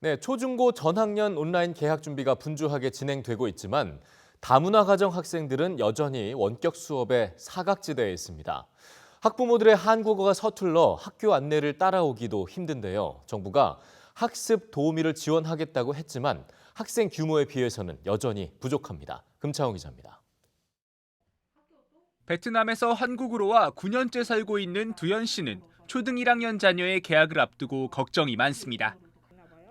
네, 초중고 전학년 온라인 개학 준비가 분주하게 진행되고 있지만 다문화 가정 학생들은 여전히 원격 수업에 사각지대에 있습니다. 학부모들의 한국어가 서툴러 학교 안내를 따라오기도 힘든데요. 정부가 학습 도우미를 지원하겠다고 했지만 학생 규모에 비해서는 여전히 부족합니다. 금차원 기자입니다. 베트남에서 한국으로 와 9년째 살고 있는 두현 씨는 초등 1학년 자녀의 개학을 앞두고 걱정이 많습니다.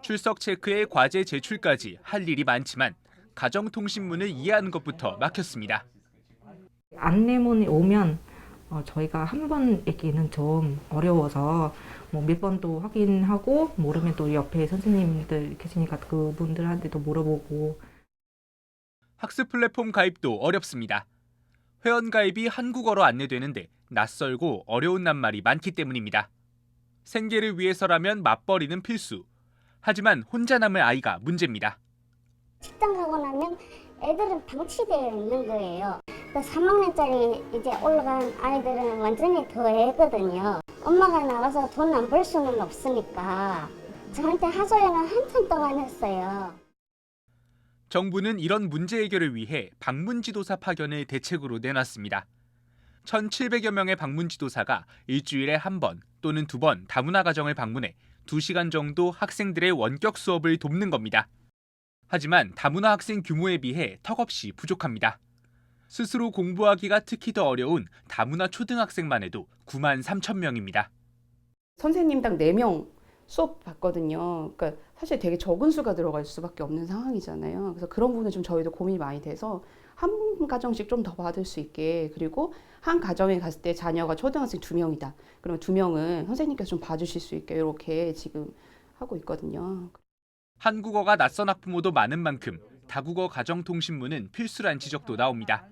출석 체크에 과제 제출까지 할 일이 많지만 가정통신문을 이해하는 것부터 막혔습니다. 안내문이 오면 어, 저희가 한 번 읽기는 좀 어려워서 뭐 몇 번도 확인하고 모르면 또 옆에 선생님들 계시니까 그분들한테도 물어보고 학습 플랫폼 가입도 어렵습니다. 회원 가입이 한국어로 안내되는데 낯설고 어려운 낱말이 많기 때문입니다. 생계를 위해서라면 맞벌이는 필수. 하지만 혼자 남을 아이가 문제입니다. 직장 가고 나면 애들은 방치되어 있는 거예요. 3학년짜리 이제 올라간 아이들은 완전히 더 애거든요. 엄마가 나가서 돈 안 벌 수는 없으니까 저한테 하소연을 한참 동안 했어요. 정부는 이런 문제 해결을 위해 방문 지도사 파견을 대책으로 내놨습니다. 1,700여 명의 방문 지도사가 일주일에 한 번 또는 두 번 다문화 가정을 방문해 2시간 정도 학생들의 원격 수업을 돕는 겁니다. 하지만 다문화 학생 규모에 비해 턱없이 부족합니다. 스스로 공부하기가 특히 더 어려운 다문화 초등학생만 해도 9만 3천 명입니다. 선생님당 4명 수업 받거든요. 그러니까 사실 되게 적은 수가 들어갈 수밖에 없는 상황이잖아요. 그래서 그런 부분은 좀 저희도 고민이 많이 돼서 한 가정씩 좀 더 받을 수 있게 그리고 한 가정에 갔을 때 자녀가 초등학생 두 명이다. 그러면 두 명은 선생님께서 좀 봐주실 수 있게 이렇게 지금 하고 있거든요. 한국어가 낯선 학부모도 많은 만큼 다국어 가정통신문은 필수란 지적도 나옵니다.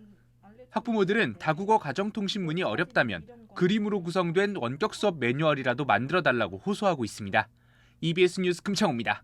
학부모들은 다국어 가정통신문이 어렵다면 그림으로 구성된 원격 수업 매뉴얼이라도 만들어 달라고 호소하고 있습니다. EBS 뉴스 금창호입니다.